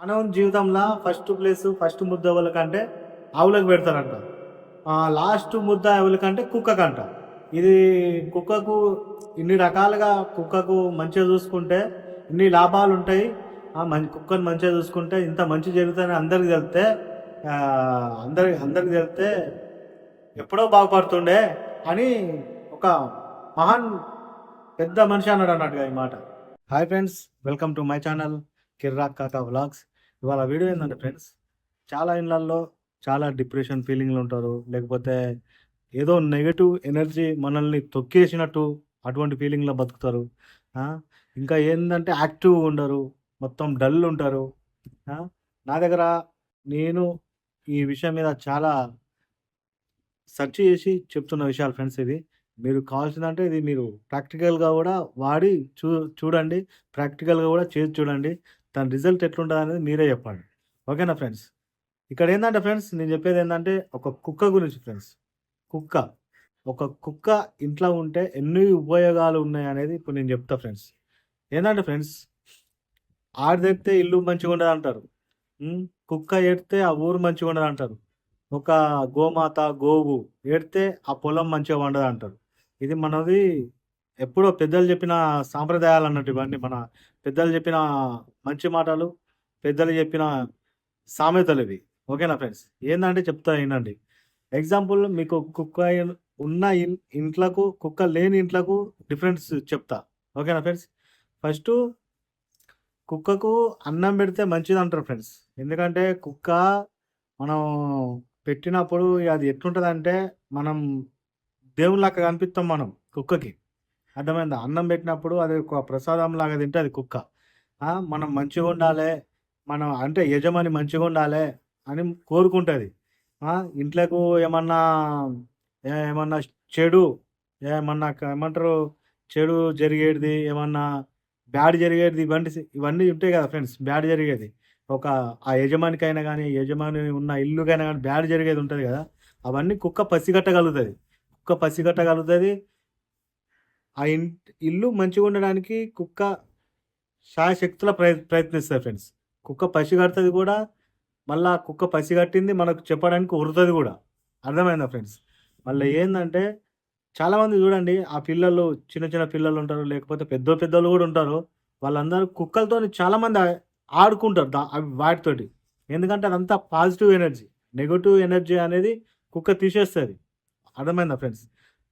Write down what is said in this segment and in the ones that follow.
మనవన్ జీవితంలో first place first ముద్ద ఎవరికంటే ఆవులకు పెడతారంట. లాస్ట్ ముద్ద ఎవరికంటే కుక్కకంట ఇది కుక్కకు ఇన్ని రకాలుగా కుక్కకు మంచిగా చూసుకుంటే ఇన్ని లాభాలు ఉంటాయి. మంచి కుక్కను మంచిగా చూసుకుంటే ఇంత మంచి జరుగుతుందని అందరికి తెలితే అందరి అందరికి తెలితే ఎప్పుడో బాగుపడుతుండే అని ఒక మహాన్ పెద్ద మనిషి అన్నాడు అన్నట్టుగా ఈ మాట. Hi friends welcome to my channel Kirrak Kaka vlogs ఇవాళ వీడియో ఏంటంటే ఫ్రెండ్స్ చాలా ఇళ్ళల్లో చాలా డిప్రెషన్ ఫీలింగ్లు ఉంటారు. లేకపోతే ఏదో నెగటివ్ ఎనర్జీ మనల్ని తొక్కేసినట్టు అటువంటి ఫీలింగ్లో బతుకుతారు. ఇంకా ఏంటంటే యాక్టివ్గా ఉండరు. మొత్తం డల్ ఉంటారు. నా దగ్గర నేను ఈ విషయం మీద చాలా సెర్చ్ చేసి చెప్తున్న విషయాలు ఫ్రెండ్స్ ఇది మీరు కావాల్సిందంటే ఇది మీరు ప్రాక్టికల్గా కూడా వాడి చూ చూడండి. ప్రాక్టికల్గా కూడా చేసి చూడండి. దాని రిజల్ట్ ఎట్లుంటుంది అనేది మీరే చెప్పండి. ఓకేనా ఫ్రెండ్స్? ఇక్కడ ఏంటంటే ఫ్రెండ్స్ నేను చెప్పేది ఏంటంటే ఒక కుక్క గురించి ఫ్రెండ్స్. కుక్క. ఒక కుక్క ఇంట్లో ఉంటే ఎన్ని ఉపయోగాలు ఉన్నాయి అనేది ఇప్పుడు నేను చెప్తా ఫ్రెండ్స్. ఏంటంటే ఫ్రెండ్స్ ఆడిదెడితే ఇల్లు మంచిగా ఉండదు అంటారు. కుక్క ఏడితే ఆ ఊరు మంచిగా ఉండదు అంటారు. ఒక గోమాత గోవు ఏడితే ఆ పొలం మంచిగా ఉండదు అంటారు. ఇది మనది ఎప్పుడో పెద్దలు చెప్పిన సాంప్రదాయాలు అన్నట్టు ఇవన్నీ మన పెద్దలు చెప్పిన మంచి మాటలు పెద్దలు చెప్పిన సామెతలు ఇవి. ఓకేనా ఫ్రెండ్స్? ఏంటంటే చెప్తా ఏంటండి ఎగ్జాంపుల్ మీకు కుక్క ఉన్న ఇంట్లకు కుక్క లేని ఇంట్లకు డిఫరెన్స్ చెప్తా. ఓకేనా ఫ్రెండ్స్? ఫస్ట్ కుక్కకు అన్నం పెడితే మంచిది అంటారు ఫ్రెండ్స్. ఎందుకంటే కుక్క మనం పెట్టినప్పుడు అది ఎట్లుంటుంది అంటే మనం దేవుళ్ళక్క కనిపిస్తాం మనం కుక్కకి. అర్థమైందా? అన్నం పెట్టినప్పుడు అది ఒక ప్రసాదం లాగా తింటుంది కుక్క. ఆ, మనం మంచిగా ఉండాలి మనం అంటే యజమాని మంచిగా ఉండాలి అని కోరుకుంటుంది. ఇంట్లోకి ఏమన్నా ఏమన్నా చెడు ఏమన్నా ఏమంటారు? చెడు జరిగేది ఏమన్నా బ్యాడ్ జరిగేది ఇవన్నీ ఇవన్నీ ఉంటాయి కదా ఫ్రెండ్స్ బ్యాడ్ జరిగేది. ఒక ఆ యజమానికైనా కానీ యజమాని ఉన్న ఇల్లుకైనా కానీ బ్యాడ్ జరిగేది ఉంటుంది కదా అవన్నీ కుక్క పసిగట్టగలుగుతుంది. కుక్క పసిగట్టగలుగుతుంది ఆ ఇంట్ ఇల్లు మంచిగా ఉండడానికి కుక్క శాయశక్తుల ప్రయ ప్రయత్నిస్తుంది ఫ్రెండ్స్. కుక్క పసిగడుతుంది కూడా మళ్ళా కుక్క పసిగట్టింది మనకు చెప్పడానికి ఉరుతుంది కూడా. అర్థమైందా ఫ్రెండ్స్? మళ్ళీ ఏంటంటే చాలామంది చూడండి ఆ పిల్లలు చిన్న చిన్న పిల్లలు ఉంటారు లేకపోతే పెద్ద పెద్దలు కూడా ఉంటారు వాళ్ళందరూ కుక్కలతో చాలామంది ఆ- ఆడుకుంటారు దా అవి వాటితోటి. ఎందుకంటే అదంతా పాజిటివ్ ఎనర్జీ. నెగటివ్ ఎనర్జీ అనేది కుక్క తీసేస్తుంది. అర్థమైందా ఫ్రెండ్స్?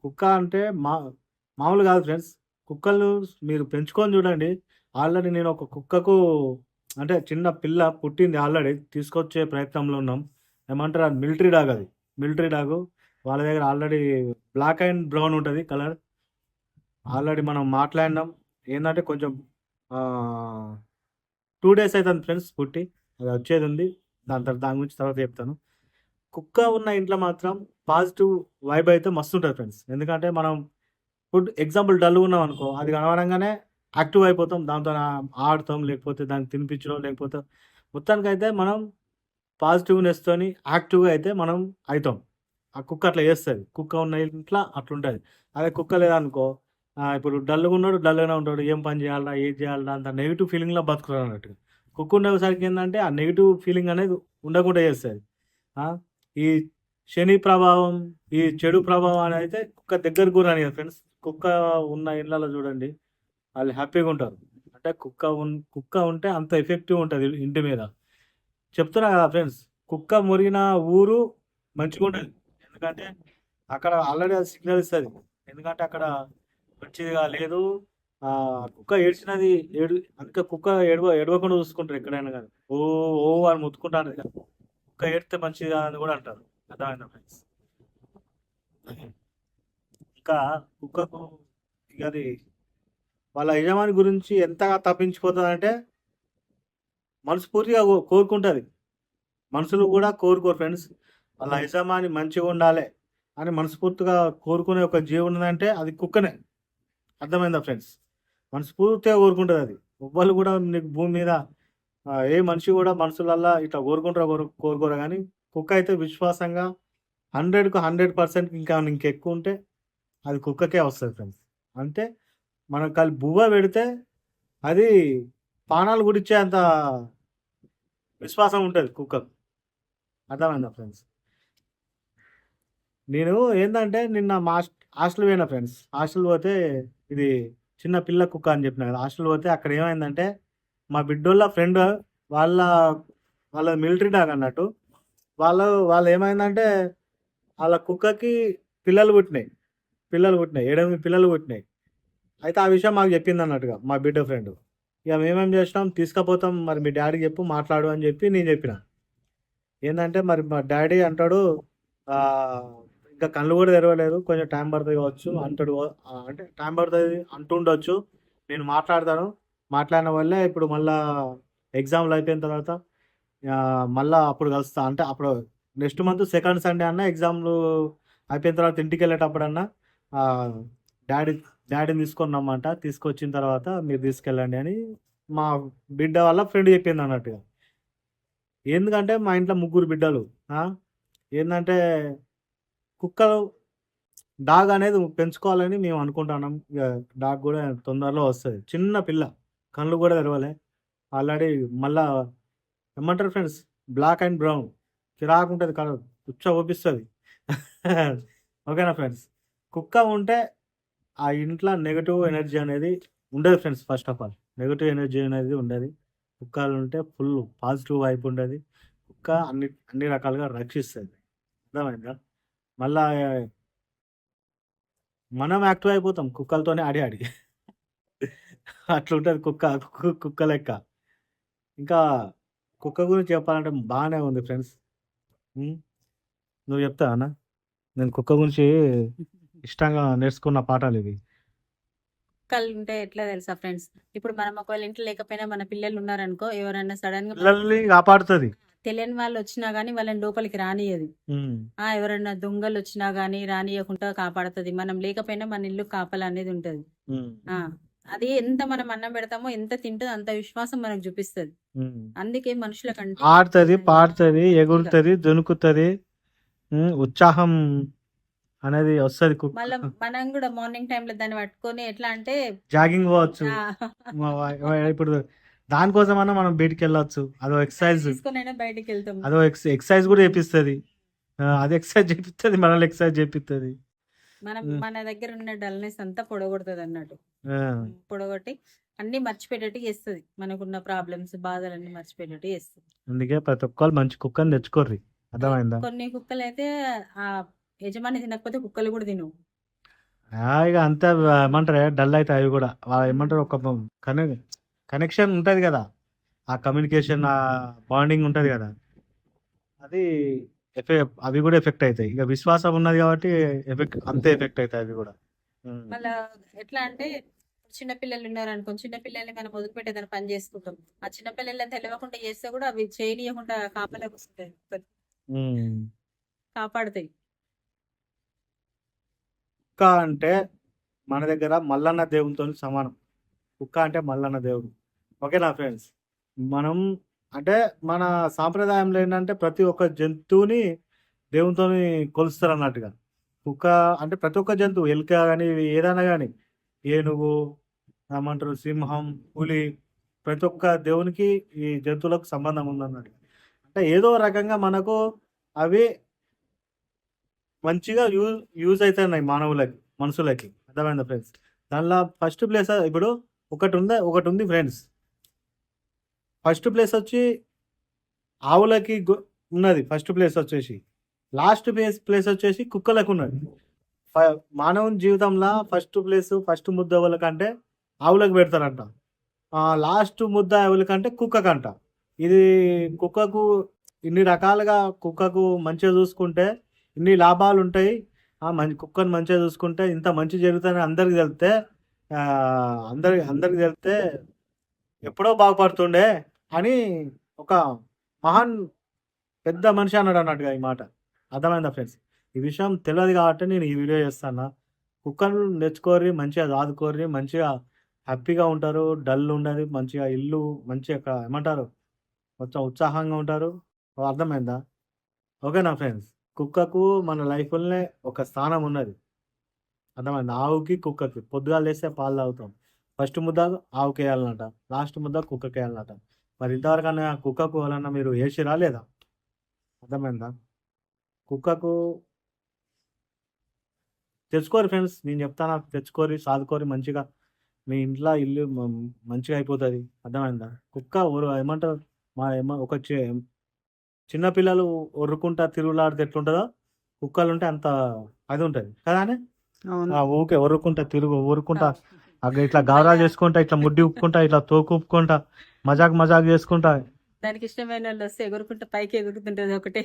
కుక్క అంటే మా మామూలు కాదు ఫ్రెండ్స్. కుక్కలు మీరు పెంచుకొని చూడండి. ఆల్రెడీ నేను ఒక కుక్కకు అంటే చిన్న పిల్ల పుట్టింది ఆల్రెడీ తీసుకొచ్చే ప్రయత్నంలో ఉన్నాం. ఏమంటారు? అది మిలిటరీ డాగ్ అది. Military dog. వాళ్ళ దగ్గర ఆల్రెడీ బ్లాక్ అండ్ బ్రౌన్ ఉంటుంది కలర్. ఆల్రెడీ మనం మాట్లాడినాం. ఏంటంటే కొంచెం టూ డేస్ అవుతుంది ఫ్రెండ్స్ పుట్టి. అది వచ్చేది ఉంది. దాని తర్వాత దాని గురించి తర్వాత చెప్తాను. కుక్క ఉన్న ఇంట్లో మాత్రం పాజిటివ్ వైబ్ అయితే మస్తు ఉంటుంది ఫ్రెండ్స్. ఎందుకంటే మనం ఫుడ్ ఎగ్జాంపుల్ డల్ ఉన్నాం అనుకో అది కనబడంగానే యాక్టివ్ అయిపోతాం. దాంతో ఆడతాం లేకపోతే దాన్ని తినిపించడం లేకపోతే మొత్తానికి అయితే మనం పాజిటివ్నెస్తోని యాక్టివ్గా అయితే మనం అవుతాం ఆ కుక్క అట్లా చేస్తుంది. కుక్క ఉన్న ఇంట్లో అట్లుంటుంది. అదే కుక్క లేదనుకో ఇప్పుడు డల్గా ఉన్నాడు డల్గానే ఉంటాడు. ఏం పని చేయాలా ఏం చేయాలరా అంత నెగిటివ్ ఫీలింగ్లో బతుకుతాడు అన్నట్టు. కుక్క ఉండేసరికి ఏంటంటే ఆ నెగిటివ్ ఫీలింగ్ అనేది ఉండకుండా చేస్తుంది. ఈ శని ప్రభావం ఈ చెడు ప్రభావం అనేది అయితే కుక్క దగ్గర కూడా అని ఫ్రెండ్స్. కుక్క ఉన్న ఇళ్ళలో చూడండి వాళ్ళు హ్యాపీగా ఉంటారు. అంటే కుక్క ఉన్ కుక్క ఉంటే అంత ఎఫెక్టివ్ ఉంటుంది ఇంటి మీద. చెప్తున్నా కదా ఫ్రెండ్స్ కుక్క మురిగిన ఊరు మంచిగా ఉంటుంది. ఎందుకంటే అక్కడ ఆల్రెడీ అది సిగ్నల్ ఇస్తుంది. ఎందుకంటే అక్కడ మంచిదిగా లేదు. కుక్క ఏడ్చినది ఏడు అందుకే కుక్క ఏడవ ఏడవకుండా చూసుకుంటారు ఎక్కడైనా కానీ. ఓ ఓ అని ముత్తుకుంటారు కుక్క ఏడితే మంచిదా అని కూడా అంటారు. అర్థమైందా ఫ్రెండ్స్? ఇంకా కుక్కకు ఇక అది వాళ్ళ యజమాని గురించి ఎంతగా తప్పించిపోతుందంటే మనస్ఫూర్తిగా కోరుకుంటుంది. మనుషులు కూడా కోరుకోరు ఫ్రెండ్స్. వాళ్ళ యజమాని మంచిగా ఉండాలి అని మనస్ఫూర్తిగా కోరుకునే ఒక జీవి ఉన్నదంటే అది కుక్కనే. అర్థమైందా ఫ్రెండ్స్? మనస్ఫూర్తిగా కోరుకుంటుంది అది. ఒవ్వరు కూడా నీకు భూమి మీద ఏ మనిషి కూడా మనుషులల్లా ఇట్లా కోరుకుంటారు కోరు కోరుకోరు కానీ కుక్క అయితే విశ్వాసంగా హండ్రెడ్కు హండ్రెడ్ పర్సెంట్ ఇంకా ఇంకెక్కువ ఉంటే అది కుక్కకే వస్తుంది ఫ్రెండ్స్ అంటే మనం అది బువ్వ పెడితే అది పానాలు గుడిచ్చే అంత విశ్వాసం ఉంటుంది కుక్కకు. అర్థమైందా ఫ్రెండ్స్ నేను ఏంటంటే నిన్న మా హాస్టల్ పోయినా ఫ్రెండ్స్ హాస్టల్ పోతే ఇది చిన్న పిల్ల కుక్క అని చెప్పిన కదా హాస్టల్ పోతే అక్కడ ఏమైందంటే మా బిడ్డోళ్ళ ఫ్రెండ్ వాళ్ళ వాళ్ళ మిలిటరీ డాగ్ అన్నట్టు వాళ్ళు వాళ్ళు ఏమైందంటే వాళ్ళ కుక్కకి పిల్లలు పుట్టినాయి. పిల్లలు పుట్టినాయి ఏడెనిమిది పిల్లలు పుట్టినాయి అయితే ఆ విషయం మాకు చెప్పింది అన్నట్టుగా మా బిడ్డ ఫ్రెండ్ ఇక మేమేం చేసినాం? తీసుకుపోతాం మరి మీ డాడీకి చెప్పు మాట్లాడు అని చెప్పి నేను చెప్పిన. ఏంటంటే మరి మా డాడీ అంటాడు ఇంకా కళ్ళు కూడా తెరవలేదు కొంచెం టైం పడుతుంది కావచ్చు అంటాడు. అంటే టైం పడుతుంది అంటుండొచ్చు నేను మాట్లాడతాను. మాట్లాడిన వల్లే ఇప్పుడు మళ్ళా ఎగ్జామ్లు అయిపోయిన తర్వాత ఆ, మళ్ళా అప్పుడు కలుస్తా. అంటే అప్పుడు నెక్స్ట్ మంత్ సెకండ్ సండే అన్న ఎగ్జామ్లు అయిపోయిన తర్వాత ఇంటికి వెళ్ళేటప్పుడు అన్నా డాడీ డాడీని తీసుకొని రమ్మంట. తీసుకొచ్చిన తర్వాత మీరు తీసుకెళ్ళండి అని మా బిడ్డ వాళ్ళ ఫ్రెండ్ చెప్పింది అన్నట్టుగా. ఎందుకంటే మా ఇంట్లో ముగ్గురు బిడ్డలు ఏంటంటే కుక్కలు డాగ్ అనేది పెంచుకోవాలని మేము అనుకుంటున్నాం. ఇక డాగ్ కూడా తొందరలో వస్తుంది. చిన్న పిల్ల కళ్ళు కూడా తెరవలే. ఆల్రెడీ మళ్ళా ఏమంటారు ఫ్రెండ్స్? Black and brown. చిరాకు ఉంటుంది కలర్ ఉచ్చ ఊపిస్తుంది. ఓకేనా ఫ్రెండ్స్? కుక్క ఉంటే ఆ ఇంట్లో నెగటివ్ ఎనర్జీ అనేది ఉండదు friends first of all negative energy అనేది ఉండదు. కుక్కలు ఉంటే ఫుల్ పాజిటివ్ వైపు ఉండదు. కుక్క అన్ని అన్ని రకాలుగా రక్షిస్తుంది. అర్థమైందా? మళ్ళా మనం యాక్టివ్ అయిపోతాం. కుక్కలతోనే ఆడి ఆడి. అట్లా ఉంటుంది కుక్క కుక్క- కుక్క లెక్క. ఇంకా కుక్క గురించి చెప్పాలంటే బాగానే ఉంది ఫ్రెండ్స్ నువ్వు చెప్తావా అన్న? నేను కుక్క గురించి ఇష్టంగా నేర్చుకున్న పాఠాలు ఇవి? కుక్కలు ఉంటే ఎట్లా తెలుసా ఫ్రెండ్స్? ఇప్పుడు మనం ఒకవేళ ఇంట్లో లేకపోయినా మన పిల్లలు ఉన్నారనుకో ఎవరైనా సడన్గా పిల్లల్ని కాపాడుతుంది. తెలియని వాళ్ళు వచ్చినా గానీ వాళ్ళని లోపలికి రానియదు ఆ ఎవరైనా దొంగలు వచ్చినా గానీ రానియకుండా కాపాడుతుంది. మనం లేకపోయినా మన ఇల్లు కాపలా అనేది ఉంటది. ఆ అది ఎంత మనం అన్నం పెడతామో ఎంత తింటుందో అంత విశ్వాసం మనకు చూపిస్తది. అందుకే మనుషుల కంటే ఆడుతుంది పాడుతుంది ఎగురుతుంది దునుకుతుంది ఉత్సాహం అనేది వస్తుంది కుక్క మళ్ళీ మనం కూడా మార్నింగ్ టైం లో దాన్ని పట్టుకొని ఎట్లా అంటే జాగింగ్ పోవచ్చు. ఇప్పుడు దానికోసమన్నా మనం బయటికి వెళ్ళొచ్చు. అదో ఎక్సర్సైజ్. బయటికి వెళ్తాం. అదో ఎక్స్ ఎక్సర్సైజ్ కూడా చేపిస్తుంది. అది ఎక్సర్సైజ్ చేపిస్తుంది మనల్ని ఎక్సర్సైజ్ చేపిస్తుంది. మనం. మన దగ్గర ఉన్న డల్నెస్ అంతా పొడగొడుతుంది అన్నట్టు. పొడగొట్టి అన్ని మర్చిపోయేటట్టు చేస్తుంది. మనకున్న ప్రాబ్లమ్స్ బాధలన్నీ మర్చిపోయేటట్టు చేస్తుంది. అందుకే ప్రతి ఒక్కరు మంచి కుక్కని తెచ్చుకోర్రి. అర్థమైందా? కొన్ని కుక్కలు అయితే ఆ యజమాని తినకపోతే కుక్కలు కూడా తినవు. ఆ, ఇక అంతే ఏమంటారు డల్ అయితే అవి కూడా. వా- ఏమంటారు ఒక కనె కనెక్షన్ ఉంటుంది కదా. ఆ కమ్యూనికేషన్ ఆ బాండింగ్ ఉంటుంది కదా. అది ఎఫెక్ట్ అవి కూడా ఎఫెక్ట్ అవుతాయి ఇక విశ్వాసం ఉన్నది కాబట్టి ఎఫెక్ట్ అంతే ఎఫెక్ట్ అవుతాయి అవి కూడా. మళ్ళా ఎట్లా అంటే చిన్న పిల్లలు ఉన్నారు అనుకో చిన్న పిల్లల్ని మనం వదిలిపెట్టేదాన్ని పని చేసుకుంటాం. ఆ చిన్న పిల్లల్ని తెలియకుండా చేస్తే కూడా అవి చేయనీయకుండా కాపలాకి వస్తాయి కుక్కలు. ఉమ్. కాపాడుతాయి. కుక్క అంటే మన దగ్గర మల్లన్న దేవునితో సమానం. కుక్క అంటే మల్లన్న దేవుడు. ఓకేనా ఫ్రెండ్స్? మనం అంటే మన సాంప్రదాయంలో ఏంటంటే ప్రతి ఒక్క జంతువుని దేవునితో కొలుస్తారు అన్నట్టుగా. కుక్క అంటే ప్రతి ఒక్క జంతువు ఎలుక కానీ ఏదైనా కానీ ఏనుగు ఏమంటారు సింహం పులి ప్రతి ఒక్క దేవునికి ఈ జంతువులకు సంబంధం ఉందన్నట్టు అంటే ఏదో రకంగా మనకు అవి మంచిగా యూజ్ యూజ్ అవుతున్నాయి మానవులకి. మనుషులకి అర్థమైందా ఫ్రెండ్స్ దానిలో ఫస్ట్ ప్లేస్ ఇప్పుడు ఒకటి ఉంది? ఒకటి ఉంది ఫ్రెండ్స్ ఫస్ట్ ప్లేస్ వచ్చి ఆవులకి గు- ఉన్నది. ఫస్ట్ ప్లేస్ వచ్చేసి. లాస్ట్ ప్లేస్ ప్లేస్ వచ్చేసి కుక్కలకు ఉన్నది. మానవుని జీవితంలో ఫస్ట్ ప్లేస్ ఫస్ట్ ముద్ద ఎవరికంటే ఆవులకు పెడతారంట. లాస్ట్ ముద్ద ఎవరికంటే కుక్కకంట. ఇది కుక్కకు ఇన్ని రకాలుగా కుక్కకు మంచిగా చూసుకుంటే ఇన్ని లాభాలు ఉంటాయి. మంచి కుక్కను మంచిగా చూసుకుంటే ఇంత మంచి జరుగుతుందని అందరికి తెలితే అందరి అందరికి తెలితే ఎప్పుడో బాగుపడుతుండే అని ఒక మహాన్ పెద్ద మనిషి అన్నాడు అన్నట్టుగా ఈ మాట. అర్థమైందా ఫ్రెండ్స్? ఈ విషయం తెలియదు కాబట్టి నేను ఈ వీడియో చేస్తాను కుక్కను తెచ్చుకోరి మంచిగా దాదుకోర్రి మంచిగా హ్యాపీగా ఉంటారు డల్ ఉండదు మంచిగా ఇల్లు మంచిగా ఏమంటారు? కొంచెం ఉత్సాహంగా ఉంటారు. అర్థమైందా? ఓకేనా ఫ్రెండ్స్? కుక్కకు మన లైఫ్లోనే ఒక స్థానం ఉన్నది. అర్థమైంది? ఆవుకి కుక్కకి. పొద్దుగాలు లేస్తే పాలు తాగుతాం. ఫస్ట్ ముద్ద ఆవుకి వేయాలన్నట లాస్ట్ ముద్ద కుక్కకి వేయాలన్నట మరి ఇంతవరకు అన్న కుక్కకు వాళ్ళన్న మీరు వేసిరా లేదా? అర్థమైందా? కుక్కకు తెచ్చుకోరు ఫ్రెండ్స్. నేను చెప్తాను తెచ్చుకోరి సాదుకోరి మంచిగా. మీ ఇంట్లో ఇల్లు మంచిగా అయిపోతుంది. అర్థమైందా? కుక్క ఒరు ఏమంటారు? మా ఏమ ఒక చి- చిన్న పిల్లలు ఒర్రుకుంటా తిరుగులాడితే ఎట్లుంటుందో? కుక్కలు ఉంటే అంత అది ఉంటుంది కదా అని? ఊకే ఒర్రుకుంటా తిరుగు ఊరుకుంటా అక్కడ ఇట్లా గౌరవ చేసుకుంటా ఇట్లా ముడ్డి ఉప్పుకుంటా ఇట్లా తోకు ఉప్పుకుంటా మజాక్ మజాక్ చేసుకుంటా. దానికి ఇష్టమైన వాళ్ళు వస్తే ఎగురుకుంటా పైకి ఎగురుతుంటది ఒకటే.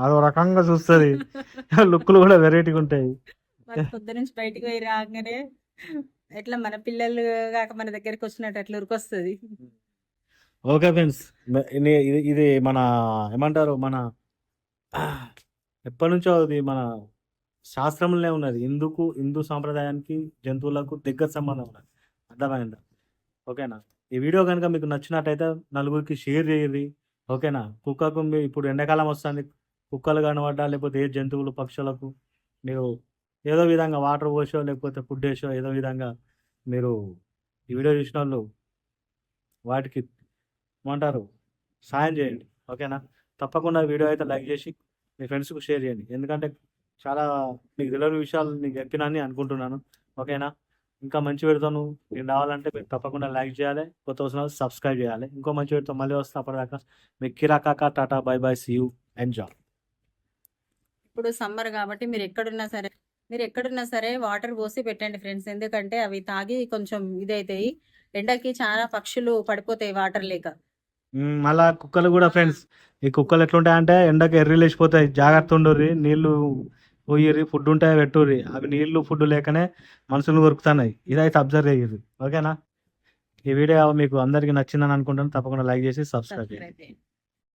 అదో రకంగా చూస్తుంది. లుక్లు కూడా వెరైటీగా ఉంటాయి. పొద్దు నుంచి బయటికి పోయి రాగానే ఎట్లా మన పిల్లలు కాక మన దగ్గరికి వచ్చినట్టు అట్లా ఉరికొస్తుంది. Okay friends. ఇది ఇది మన ఏమంటారు మన ఎప్పటి నుంచో అది మన శాస్త్రంలోనే ఉన్నది. హిందూకు హిందూ సాంప్రదాయానికి జంతువులకు దగ్గర సంబంధం ఉన్నది. అర్థమైందా? ఓకేనా? ఈ వీడియో కనుక మీకు నచ్చినట్టయితే నలుగురికి షేర్ చేయండి. ఓకేనా? కుక్కకు మీ ఇప్పుడు ఎండాకాలం వస్తుంది. కుక్కలు కనబడ్డా లేకపోతే ఏ జంతువులు పక్షులకు మీరు ఏదో విధంగా వాటర్ పోసో లేకపోతే ఫుడ్ వేసో ఏదో విధంగా మీరు ఈ వీడియో చూసిన వాళ్ళు వాటికి ఏమంటారు? సాయం చేయండి. ఓకేనా? తప్పకుండా వీడియో అయితే లైక్ చేసి మీ ఫ్రెండ్స్కు షేర్ చేయండి. ఎందుకంటే చాలా మీకు తెలియని విషయాలు నేను చెప్పినని అనుకుంటున్నాను. ఓకేనా? ఇంకా మంచి పెడతాను నేను రావాలంటే మీరు తప్పకుండా లైక్ చేయాలి. కొత్త వచ్చిన సబ్స్క్రైబ్ చేయాలి. ఇంకో మంచి పెడతాం మళ్ళీ వస్తే. అప్పటిదాకా మీకు Kirrakkaka tata bye bye see you. Enjoy. ఇప్పుడు సమ్మర్ కాబట్టి మీరు ఎక్కడున్నా సరే మీరు ఎక్కడున్నా సరే వాటర్ పోసి పెట్టండి ఫ్రెండ్స్. ఎందుకంటే అవి తాగి కొంచెం ఇదైతాయి. ఎండకి చాలా పక్షులు పడిపోతాయి వాటర్ లేక. మళ్ళా కుక్కలు కూడా ఫ్రెండ్స్ ఈ కుక్కలు ఎట్లుంటాయంటే ఎండకు ఎర్రి లేచిపోతాయి జాగ్రత్త ఉండుర్రి నీళ్ళు పోయిర్రి ఫుడ్ ఉంటాయి పెట్టుర్రి. అవి నీళ్ళు ఫుడ్ లేకనే మనుషులు కొరుకుతున్నాయి. ఇదైతే అబ్జర్వ్ చేయరు ఓకేనా? ఈ వీడియో మీకు అందరికీ నచ్చిందని అనుకుంటాను తప్పకుండా లైక్ చేసి సబ్స్క్రైబ్ చేయండి.